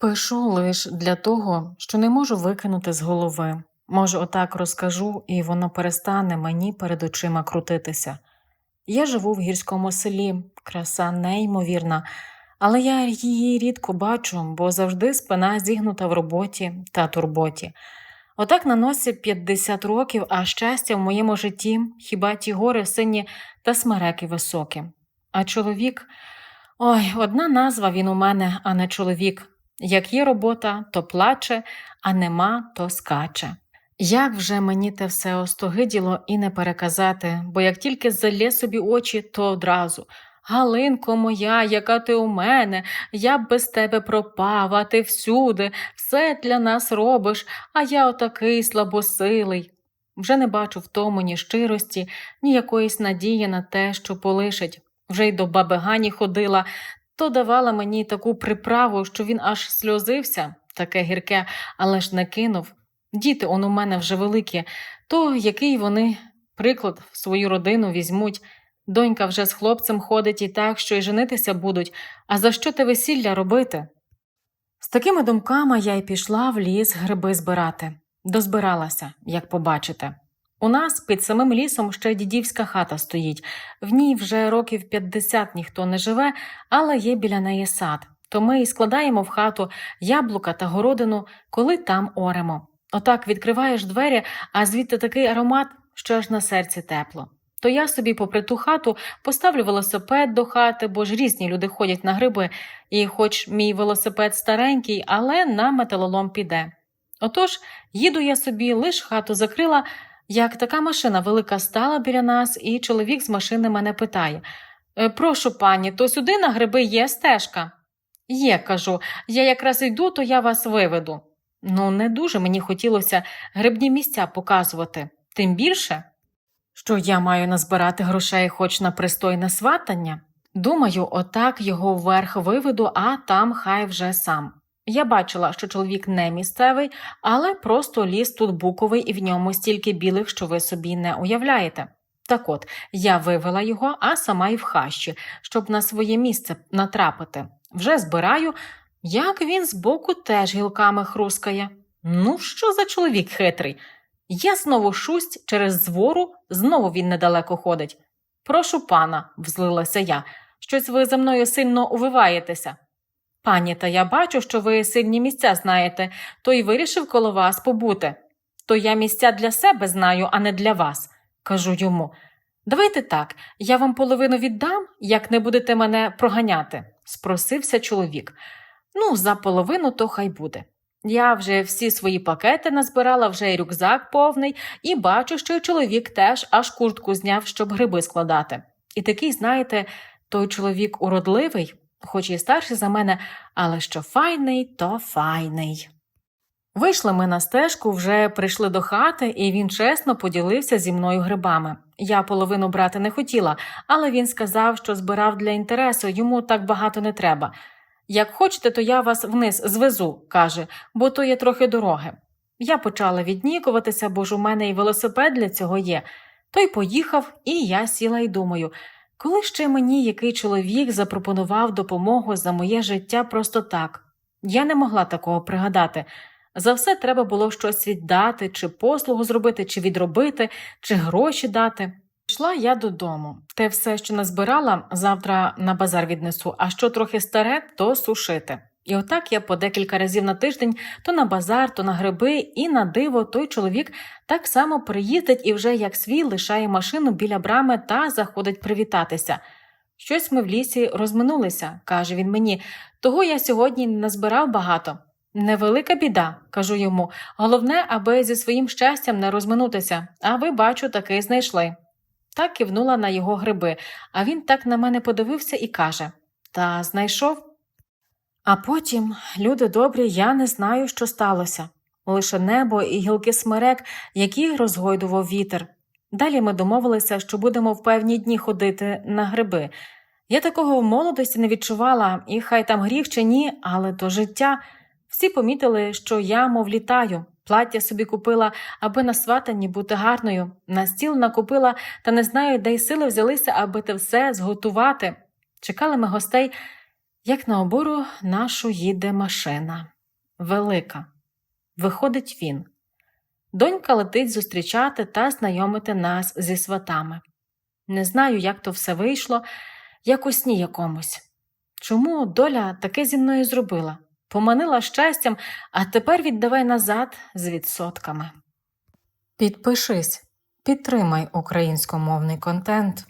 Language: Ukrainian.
Пишу лише для того, що не можу викинути з голови. Може, отак розкажу, і воно перестане мені перед очима крутитися. Я живу в гірському селі, краса неймовірна, але я її рідко бачу, бо завжди спина зігнута в роботі та турботі. Отак на носі 50 років, а щастя в моєму житті хіба ті гори сині та смереки високі. А чоловік ой, одна назва він у мене, а не чоловік. Як є робота, то плаче, а нема, то скаче. Як вже мені те все остогиділо і не переказати, бо як тільки залє собі очі, то одразу. Галинко моя, яка ти у мене, я б без тебе пропав, а ти всюди, все для нас робиш, а я отакий слабосилий. Вже не бачу в тому ні щирості, ні якоїсь надії на те, що полишить. Вже й до баби Гані ходила, то давала мені таку приправу, що він аж сльозився, таке гірке, але ж не кинув. Діти он у мене вже великі, то який вони приклад в свою родину візьмуть. Донька вже з хлопцем ходить і так, що й женитися будуть, а за що те весілля робити? З такими думками я й пішла в ліс гриби збирати. Дозбиралася, як побачите. У нас під самим лісом ще дідівська хата стоїть, в ній вже років 50 ніхто не живе, але є біля неї сад. То ми і складаємо в хату яблука та городину, коли там оремо. Отак відкриваєш двері, а звідти такий аромат, що аж на серці тепло. То я собі, попри ту хату, поставлю велосипед до хати, бо ж різні люди ходять на гриби, і хоч мій велосипед старенький, але на металолом піде. Отож, їду я собі, лиш хату закрила, як така машина велика стала біля нас, і чоловік з машини мене питає «Е, Прошу пані, то сюди на гриби є стежка? Є, кажу, я якраз йду, то я вас виведу. Ну, не дуже мені хотілося грибні місця показувати, тим більше, що я маю назбирати грошей хоч на пристойне сватання. Думаю, отак його вверх виведу, а там хай вже сам. Я бачила, що чоловік не місцевий, але просто ліс тут буковий і в ньому стільки білих, що ви собі не уявляєте. Так от, я вивела його, а сама й в хащі, щоб на своє місце натрапити. Вже збираю, як він збоку теж гілками хрускає. Ну, що за чоловік хитрий? Я знову шусть через звору, знову він недалеко ходить. Прошу пана, взлилася я, щось ви за мною сильно увиваєтеся. Пані, та я бачу, що ви сильні місця знаєте, то й вирішив коло вас побути. То я місця для себе знаю, а не для вас, кажу йому. Давайте так, я вам половину віддам, як не будете мене проганяти, спросився чоловік. Ну, за половину то хай буде. Я вже всі свої пакети назбирала, вже й рюкзак повний, і бачу, що чоловік теж аж куртку зняв, щоб гриби складати. І такий, знаєте, той чоловік уродливий, хоч і старший за мене, але що файний, то файний. Вийшли ми на стежку, вже прийшли до хати, і він чесно поділився зі мною грибами. Я половину брати не хотіла, але він сказав, що збирав для інтересу, йому так багато не треба. Як хочете, то я вас вниз звезу, каже, бо то є трохи дороги. Я почала віднікуватися, бо ж у мене і велосипед для цього є. Той поїхав, і я сіла й думаю, коли ще мені який чоловік запропонував допомогу за моє життя просто так. Я не могла такого пригадати. За все треба було щось віддати, чи послугу зробити, чи відробити, чи гроші дати. Йшла я додому. Те все, що назбирала, завтра на базар віднесу, а що трохи старе, то сушити. І отак я по декілька разів на тиждень то на базар, то на гриби, і на диво той чоловік так само приїздить і вже як свій лишає машину біля брами та заходить привітатися. Щось ми в лісі розминулися, каже він мені, того я сьогодні назбирав багато. Невелика біда, кажу йому. Головне, аби зі своїм щастям не розминутися, а ви, бачу, таки знайшли. Так кивнула на його гриби, а він так на мене подивився і каже Та знайшов. А потім, люди добрі, я не знаю, що сталося. Лише небо і гілки смерек, які розгойдував вітер. Далі ми домовилися, що будемо в певні дні ходити на гриби. Я такого в молодості не відчувала, і хай там гріх чи ні, але то життя. Всі помітили, що я, мов літаю, плаття собі купила, аби на сватанні бути гарною, на стіл накупила, та не знаю, де й сили взялися, аби те все зготувати. Чекали ми гостей. Як на обору нашу їде машина. Велика. Виходить він. Донька летить зустрічати та знайомити нас зі сватами. Не знаю, як то все вийшло, як у сні якомусь. Чому доля таке зі мною зробила? Поманила щастям, а тепер віддавай назад з відсотками. Підпишись, підтримай українськомовний контент.